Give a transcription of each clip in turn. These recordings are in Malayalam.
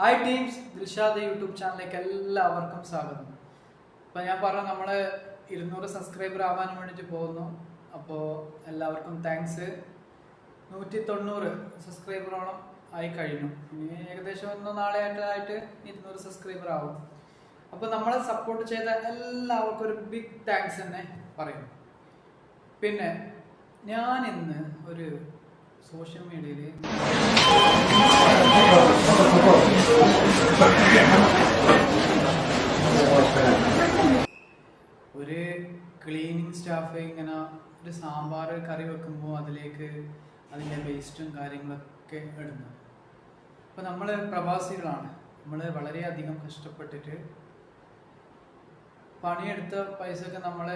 ഹായ് ടീംസ് ദിൽഷാദ് യൂട്യൂബ് ചാനലിലേക്ക് എല്ലാവർക്കും സ്വാഗതം. അപ്പോൾ ഞാൻ പറഞ്ഞു നമ്മൾ ഇരുന്നൂറ് സബ്സ്ക്രൈബർ ആവാൻ വേണ്ടിയിട്ട് പോകുന്നു. അപ്പോൾ എല്ലാവർക്കും താങ്ക്സ് നൂറ്റി തൊണ്ണൂറ് സബ്സ്ക്രൈബറോളം ആയി കഴിഞ്ഞു. ഇനി ഏകദേശം ഒന്നോ നാളെ ആയിട്ടായിട്ട് ഇരുന്നൂറ് സബ്സ്ക്രൈബർ ആവും. അപ്പോൾ നമ്മളെ സപ്പോർട്ട് ചെയ്ത എല്ലാവർക്കും ഒരു ബിഗ് താങ്ക്സ് തന്നെ പറയും പിന്നെ ഞാൻ ഇന്ന് ഒരു സോഷ്യൽ മീഡിയയിൽ ഒരു സ്റ്റാഫ് ഇങ്ങനെ ഒരു സാമ്പാർ കറി വെക്കുമ്പോൾ അതിലേക്ക് അതിന്റെ വേസ്റ്റും കാര്യങ്ങളൊക്കെ ഇടുന്നത്. അപ്പോൾ നമ്മൾ പ്രവാസികളാണ്. നമ്മൾ വളരെയധികം കഷ്ടപ്പെട്ടിട്ട് പണിയെടുത്ത പൈസയൊക്കെ നമ്മൾ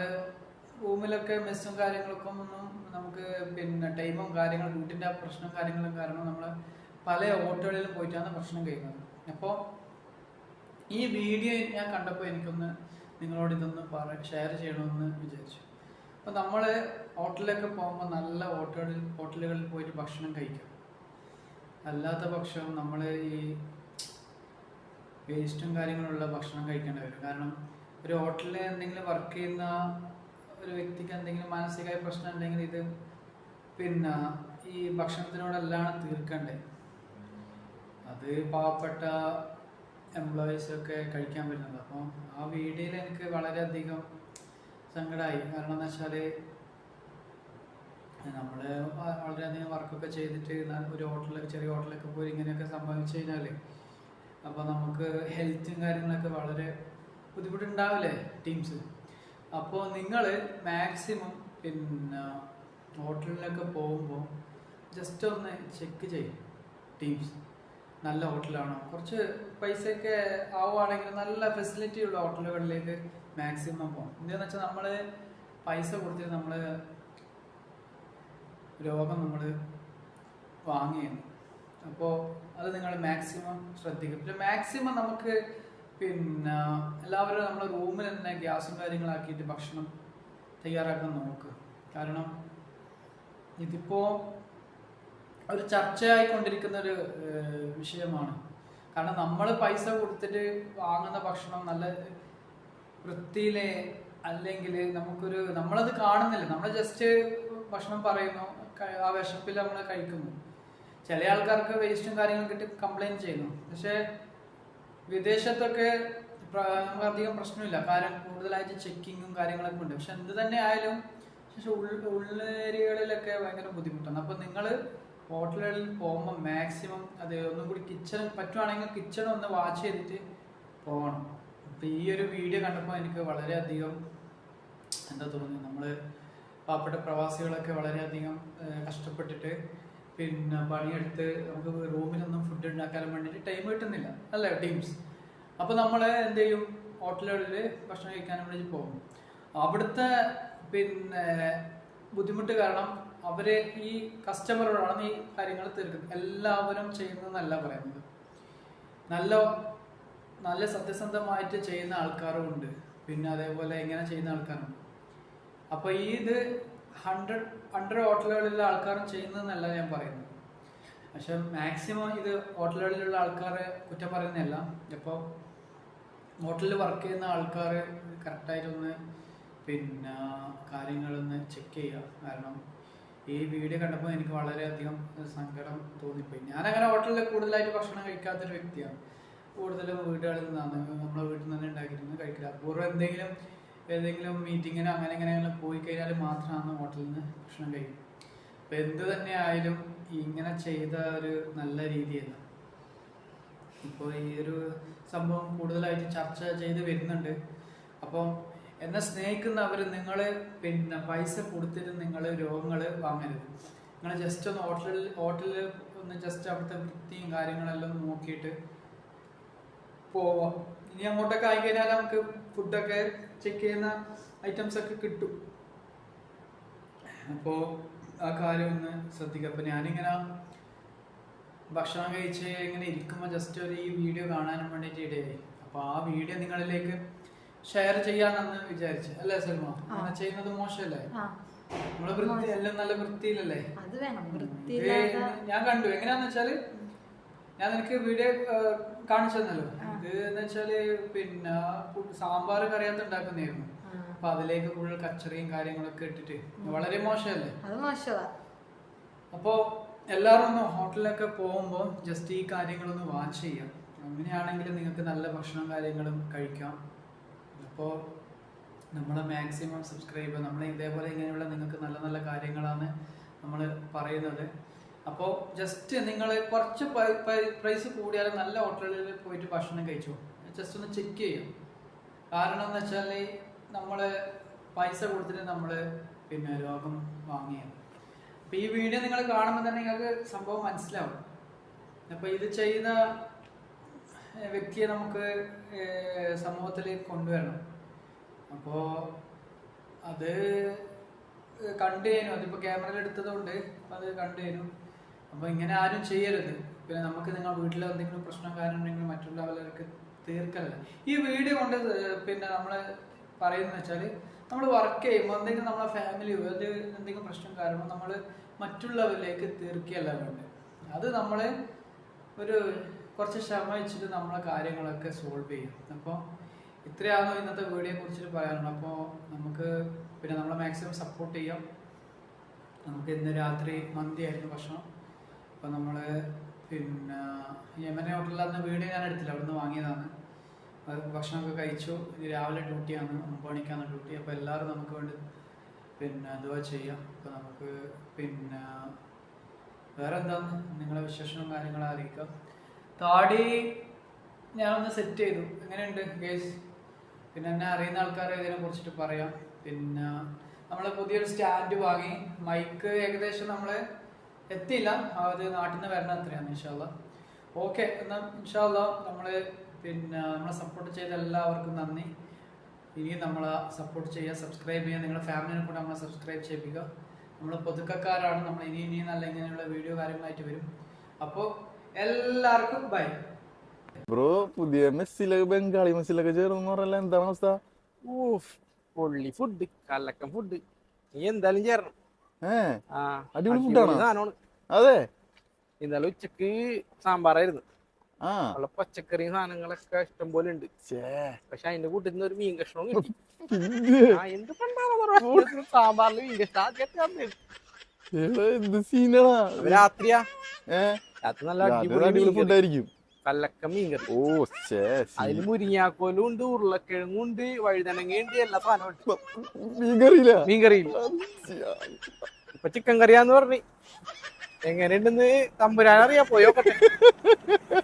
റൂമിലൊക്കെ മെസ്സും കാര്യങ്ങളൊക്കെ ഒന്നും നമുക്ക് പിന്നെ ടൈമും കാര്യങ്ങളും വീട്ടിന്റെ പ്രശ്നം കാര്യങ്ങളും കാരണം നമ്മൾ പല ഓട്ടോകളിലും പോയിട്ടാണ് പ്രശ്നം കഴിക്കുന്നത്. അപ്പോൾ ഈ വീഡിയോ ഞാൻ കണ്ടപ്പോൾ എനിക്കൊന്ന് നിങ്ങളോട് ഇതൊന്ന് പറ ഷെയർ ചെയ്യണമെന്ന് വിചാരിച്ചു. അപ്പോൾ നമ്മൾ ഹോട്ടലിലൊക്കെ പോകുമ്പോൾ നല്ല ഹോട്ടലിൽ ഹോട്ടലുകളിൽ പോയിട്ട് ഭക്ഷണം കഴിക്കാം. അല്ലാത്ത പക്ഷം നമ്മൾ ഈ വേസ്റ്റും കാര്യങ്ങളുള്ള ഭക്ഷണം കഴിക്കേണ്ടി വരും. കാരണം ഒരു ഹോട്ടലിൽ എന്തെങ്കിലും വർക്ക് ചെയ്യുന്ന ഒരു വ്യക്തിക്ക് എന്തെങ്കിലും മാനസികമായ പ്രശ്നം ഉണ്ടെങ്കിൽ ഇത് പിന്നെ ഈ ഭക്ഷണത്തിനോടെല്ലാം തീർക്കണ്ടേ? അത് പാവപ്പെട്ട എംപ്ലോയീസൊക്കെ കഴിക്കാൻ പറ്റുന്നത്. അപ്പോൾ ആ വീഡിയോയിൽ എനിക്ക് വളരെയധികം സങ്കടമായി. കാരണം എന്ന് വെച്ചാൽ നമ്മൾ വളരെയധികം വർക്കൊക്കെ ചെയ്തിട്ട് ഒരു ഹോട്ടലിലൊക്കെ ചെറിയ ഹോട്ടലൊക്കെ പോയി ഇങ്ങനെയൊക്കെ സംഭവിച്ചു കഴിഞ്ഞാൽ അപ്പോൾ നമുക്ക് ഹെൽത്തും കാര്യങ്ങളൊക്കെ വളരെ ബുദ്ധിമുട്ടുണ്ടാവില്ലേ ടീംസ്? അപ്പോൾ നിങ്ങൾ മാക്സിമം പിന്നെ ഹോട്ടലിലൊക്കെ പോകുമ്പോൾ ജസ്റ്റ് ഒന്ന് ചെക്ക് ചെയ്യും ടീംസ്. നല്ല ഹോട്ടലാണോ. കുറച്ച് പൈസയൊക്കെ ആവുകയാണെങ്കിൽ നല്ല ഫെസിലിറ്റി ഉള്ള ഹോട്ടലുകളിലേക്ക് മാക്സിമം പോകണം എന്താണെന്ന് വെച്ചാൽ നമ്മൾ പൈസ കൊടുത്തിട്ട് നമ്മൾ രോഗം നമ്മൾ വാങ്ങിയാണ് അപ്പോൾ അത് നിങ്ങൾ മാക്സിമം ശ്രദ്ധിക്കും. പിന്നെ മാക്സിമം നമുക്ക് പിന്നെ എല്ലാവരും നമ്മുടെ റൂമിൽ തന്നെ ഗ്യാസും കാര്യങ്ങളാക്കിയിട്ട് ഭക്ഷണം തയ്യാറാക്കാൻ നോക്കുക. കാരണം ഇതിപ്പോ ഒരു ചർച്ചയായിക്കൊണ്ടിരിക്കുന്ന ഒരു വിഷയമാണ്. കാരണം നമ്മൾ പൈസ കൊടുത്തിട്ട് വാങ്ങുന്ന ഭക്ഷണം നല്ല വൃത്തിയിലെ അല്ലെങ്കിൽ നമുക്കൊരു നമ്മളത് കാണുന്നില്ല. നമ്മൾ ജസ്റ്റ് ഭക്ഷണം പറയുന്നു ആ വിശപ്പിൽ നമ്മൾ കഴിക്കുന്നു. ചില ആൾക്കാർക്ക് വേസ്റ്റും കാര്യങ്ങളും കിട്ടി കംപ്ലൈന്റ് ചെയ്യുന്നു. പക്ഷേ വിദേശത്തൊക്കെ നമുക്ക് അധികം പ്രശ്നമില്ല. കാരണം കൂടുതലായിട്ട് ചെക്കിങ്ങും കാര്യങ്ങളൊക്കെ ഉണ്ട്. പക്ഷെ എന്ത് തന്നെ ആയാലും പക്ഷെ ഉൾ ഉള്ളേരിയകളിലൊക്കെ ഭയങ്കര ബുദ്ധിമുട്ടാണ്. അപ്പോൾ നിങ്ങൾ ഹോട്ടലുകളിൽ പോകുമ്പോൾ മാക്സിമം അത് ഒന്നും കൂടി കിച്ചൺ പറ്റുവാണെങ്കിൽ കിച്ചൺ ഒന്ന് വാച്ച് ചെയ്തിട്ട് പോകണം. അപ്പം ഈ ഒരു വീഡിയോ കണ്ടപ്പോൾ എനിക്ക് വളരെയധികം എന്താ തോന്നി നമ്മൾ പാവപ്പെട്ട പ്രവാസികളൊക്കെ വളരെയധികം കഷ്ടപ്പെട്ടിട്ട് പിന്നെ പണിയെടുത്ത് നമുക്ക് റൂമിലൊന്നും ഫുഡ് ഉണ്ടാക്കാൻ വേണ്ടിയിട്ട് ടൈം കിട്ടുന്നില്ല അല്ലേ ടീംസ് അപ്പോൾ നമ്മൾ എന്ത് ചെയ്യും? ഹോട്ടലുകളിൽ ഭക്ഷണം കഴിക്കാൻ വേണ്ടി പോകും. അവിടുത്തെ പിന്നെ ബുദ്ധിമുട്ട് കാരണം അവർ ഈ കസ്റ്റമറോടാണ് ഈ കാര്യങ്ങൾ തീർക്കുന്നത്. എല്ലാവരും ചെയ്യുന്നതെന്നല്ല പറയുന്നത്. നല്ല നല്ല സത്യസന്ധമായിട്ട് ചെയ്യുന്ന ആൾക്കാരും ഉണ്ട്. പിന്നെ അതേപോലെ ഇങ്ങനെ ചെയ്യുന്ന ആൾക്കാരും അപ്പൊ ഈ ഇത് ഹൺഡ്രഡ് ഹൺഡ്രഡ് ഹോട്ടലുകളിലുള്ള ആൾക്കാരും ചെയ്യുന്നതെന്നല്ല ഞാൻ പറയുന്നത്. പക്ഷെ മാക്സിമം ഇത് ഹോട്ടലുകളിലുള്ള ആൾക്കാരെ കുറ്റം പറയുന്നതല്ല. ഇപ്പോൾ ഹോട്ടലിൽ വർക്ക് ചെയ്യുന്ന ആൾക്കാർ കറക്റ്റായിട്ടൊന്ന് പിന്നെ കാര്യങ്ങളൊന്ന് ചെക്ക് ചെയ്യുക. കാരണം ഈ വീഡിയോ കണ്ടപ്പോൾ എനിക്ക് വളരെയധികം സങ്കടം തോന്നിപ്പോയി. ഞാനങ്ങനെ ഹോട്ടലിൽ കൂടുതലായിട്ട് ഭക്ഷണം കഴിക്കാത്തൊരു വ്യക്തിയാണ്. കൂടുതലും വീടുകളിൽ നിന്നാണ്. നമ്മളെ വീട്ടിൽ നിന്ന് തന്നെ ഉണ്ടാക്കിയിരുന്നു കഴിക്കില്ല അപൂർവം എന്തെങ്കിലും ഏതെങ്കിലും മീറ്റിങ്ങിന് അങ്ങനെ എങ്ങനെയെങ്കിലും പോയി കഴിഞ്ഞാൽ മാത്രമാണ് ഹോട്ടലിൽ നിന്ന് ഭക്ഷണം കഴിക്കും. അപ്പം എന്ത് തന്നെ ആയാലും ഇങ്ങനെ ചെയ്ത ഒരു നല്ല രീതിയല്ല. ഇപ്പോൾ ഈ ഒരു സംഭവം കൂടുതലായിട്ട് ചർച്ച ചെയ്ത് വരുന്നുണ്ട്. അപ്പോൾ എന്നെ സ്നേഹിക്കുന്നവർ നിങ്ങൾ പിന്നെ പൈസ കൊടുത്തിട്ട് നിങ്ങൾ രോഗങ്ങൾ വാങ്ങരുത് നിങ്ങൾ ജസ്റ്റ് ഒന്ന് ഹോട്ടലിൽ ഹോട്ടലിൽ ഒന്ന് ജസ്റ്റ് അവിടുത്തെ വൃത്തിയും കാര്യങ്ങളെല്ലാം നോക്കിയിട്ട് പോവാം. ഇനി അങ്ങോട്ടൊക്കെ ആയി കഴിഞ്ഞാൽ നമുക്ക് ഫുഡൊക്കെ ചെക്ക് ചെയ്യുന്ന ഐറ്റംസ് ഒക്കെ കിട്ടും. അപ്പോൾ ആ കാര്യം ഒന്ന് ശ്രദ്ധിക്കുക അപ്പോൾ ഞാനിങ്ങനെ ഭക്ഷണം കഴിച്ച് ഇങ്ങനെ ഇരിക്കുമ്പോൾ ജസ്റ്റ് ഒരു ഈ വീഡിയോ കാണാനും വേണ്ടിയിട്ട് ഇടയായി അപ്പോൾ ആ വീഡിയോ നിങ്ങളിലേക്ക് ഷെയർ ചെയ്യാന്നു വിചാരിച്ചു. അല്ലേ സൽമ? അങ്ങനെ ചെയ്യുന്നത് മോശമല്ലേ? നമ്മളെ വൃത്തി എല്ലാം നല്ല വൃത്തിയിലല്ലേ? അത് വേണം. ഞാൻ കണ്ടു. എങ്ങനെയാന്ന് വെച്ചാൽ ഞാൻ നിനക്ക് വീഡിയോ കാണിച്ചു തന്നല്ലോ. ഇത് എന്ന് വെച്ചാൽ പിന്നെ സാമ്പാർ കറിയാത്ത ഉണ്ടാക്കുന്നതായിരുന്നു. അപ്പൊ അതിലേക്ക് കൂടുതൽ കച്ചറിയും കാര്യങ്ങളൊക്കെ ഇട്ടിട്ട്. വളരെ മോശമല്ലേ? അപ്പോൾ എല്ലാവരും ഒന്ന് ഹോട്ടലിലൊക്കെ പോകുമ്പോൾ ജസ്റ്റ് ഈ കാര്യങ്ങളൊന്ന് വാച്ച് ചെയ്യാം. അങ്ങനെയാണെങ്കിൽ നിങ്ങൾക്ക് നല്ല ഭക്ഷണം കാര്യങ്ങളും കഴിക്കാം. അപ്പോൾ നമ്മൾ മാക്സിമം സബ്സ്ക്രൈബ് നമ്മൾ ഇതേപോലെ ഇങ്ങനെയുള്ള നിങ്ങൾക്ക് നല്ല നല്ല കാര്യങ്ങളാണ് നമ്മൾ പറയുന്നത്. അപ്പോൾ ജസ്റ്റ് നിങ്ങൾ കുറച്ച് പ്രൈസ് കൂടിയാലും നല്ല ഹോട്ടലിൽ പോയിട്ട് ഭക്ഷണം കഴിച്ചു? ജസ്റ്റ് ഒന്ന് ചെക്ക് ചെയ്യും? കാരണം എന്ന് വെച്ചാൽ നമ്മൾ പൈസ കൊടുത്തിട്ട് നമ്മൾ പിന്നെ രോഗം വാങ്ങിയത്. അപ്പോൾ ഈ വീഡിയോ നിങ്ങൾ കാണുമ്പോൾ തന്നെ നിങ്ങൾക്ക് സംഭവം മനസ്സിലാവും. അപ്പോൾ ഇത് ഏർ, വ്യക്തിയെ നമുക്ക് സമൂഹത്തിലേക്ക് കൊണ്ടുവരണം. അപ്പോൾ അത് കണ്ടു കഴിഞ്ഞു. അതിപ്പോ ക്യാമറയിൽ എടുത്തതുകൊണ്ട് അത് കണ്ടു കഴിഞ്ഞു. അപ്പൊ ഇങ്ങനെ ആരും ചെയ്യരുത്. പിന്നെ നമുക്ക് നിങ്ങൾ വീട്ടിൽ എന്തെങ്കിലും പ്രശ്നം കാരണം ഉണ്ടെങ്കിൽ മറ്റുള്ളവർക്ക് തീർക്കരുത്. ഈ വീഡിയോ കൊണ്ട് പിന്നെ നമ്മൾ പറയുന്നത് വെച്ചാൽ നമ്മൾ വർക്ക് ചെയ്യുമ്പോൾ എന്തെങ്കിലും നമ്മളെ ഫാമിലി അത് എന്തെങ്കിലും പ്രശ്നം കാരണം നമ്മൾ മറ്റുള്ളവരിലേക്ക് തീർക്കുകയല്ല വേണ്ടത്. അത് നമ്മൾ ഒരു കുറച്ച് ക്ഷമ വെച്ചിട്ട് നമ്മളെ കാര്യങ്ങളൊക്കെ സോൾവ് ചെയ്യും. അപ്പോൾ ഇത്രയാണ് ഇന്നത്തെ വീഡിയോയെ കുറിച്ചിട്ട് പറയാനുള്ളത്. അപ്പോൾ നമുക്ക് പിന്നെ നമ്മളെ മാക്സിമം സപ്പോർട്ട് ചെയ്യാം. നമുക്ക് ഇന്ന് രാത്രി മന്തിയായിരുന്നു ഭക്ഷണം. അപ്പോൾ നമ്മൾ പിന്നെ യമന ഹോട്ടലിൽ അന്ന് വീഡിയോ ഞാൻ എടുത്തില്ല. അവിടുന്ന് വാങ്ങിയതാണ്. ഭക്ഷണമൊക്കെ കഴിച്ചു. രാവിലെ ഡ്യൂട്ടിയാണ് ഒമ്പത് മണിക്കാണ് ഡ്യൂട്ടി അപ്പോൾ എല്ലാവരും നമുക്ക് വേണ്ടി പിന്നെ അതുവാ ചെയ്യാം. അപ്പോൾ നമുക്ക് പിന്നെ വേറെ എന്താണ് നിങ്ങളെ വിശേഷവും കാര്യങ്ങളും അറിയിക്കാം. താടി ഞാനൊന്ന് സെറ്റ് ചെയ്തു. എങ്ങനെയുണ്ട് ഗേസ് പിന്നെ എന്നെ അറിയുന്ന ആൾക്കാരെ ഇതിനെ കുറിച്ചിട്ട് പറയാം. പിന്നെ നമ്മൾ പുതിയൊരു സ്റ്റാൻഡ് വാങ്ങി. മൈക്ക് ഏകദേശം നമ്മൾ എത്തിയില്ല. അത് നാട്ടിൽ നിന്ന് വരണം അത്രയാണ് ഇൻഷാല്ല ഓക്കെ എന്നാൽ ഇൻഷാല്ല നമ്മൾ പിന്നെ നമ്മളെ സപ്പോർട്ട് ചെയ്ത എല്ലാവർക്കും നന്ദി. ഇനിയും നമ്മളെ സപ്പോർട്ട് ചെയ്യുക സബ്സ്ക്രൈബ് ചെയ്യുക നിങ്ങളുടെ ഫാമിലിനെ കൂടെ നമ്മളെ സബ്സ്ക്രൈബ് ചെയ്യിപ്പിക്കുക. നമ്മൾ പുതുക്കക്കാരാണ്. നമ്മൾ ഇനി ഇനിയും നല്ല ഇങ്ങനെയുള്ള വീഡിയോ കാര്യങ്ങളായിട്ട് വരും. അപ്പോൾ എല്ലാവർക്കും ബൈ ബ്രോ പുതിയ മെസ്സിലൊക്കെ ബംഗാളി മെസ്സിലൊക്കെ ചേർന്ന് പറഞ്ഞല്ല എന്താണ് അവസ്ഥ? ഊഫ് പൊള്ളി ഫുഡ് കല്ലക്കം ഫുഡ് നീ എന്തായാലും ചേരണം. അടിപൊളി ഫുഡാണോ അതെ? ഇന്നലെ ഉച്ചയ്ക്ക് സാമ്പാറായിരുന്നു. ആ. ഉള്ള പച്ചക്കറിയും സാധനങ്ങളൊക്കെ ഇഷ്ടം പോലെ ഉണ്ട്. പക്ഷെ അതിന്റെ കൂട്ടത്തിൽ നിന്ന് ഒരു മീൻ കഷ്ണവും കിട്ടി. എന്ത്? സാമ്പാറിൽ മീൻ കഷ്ണം രാത്രിയാ? ഏ? രാത്രി നല്ല അടിപൊളി. ഫുഡായിരിക്കും കല്ലക്കം ഓ അതിൽ മുരിങ്ങാക്കോലും ഉണ്ട് ഉരുളക്കിഴങ്ങും ഉണ്ട് വഴുതനങ്ങയുണ്ട് എല്ലാ സാധനവും ഉണ്ട്. മീൻ കറിയില്ല മീൻ കറിയിൽ ഇപ്പൊ ചിക്കൻ കറിയാന്ന് പറഞ്ഞു. എങ്ങനെയുണ്ടെന്ന് തമ്പുരാൻ അറിയാ പോയോക്കട്ടെ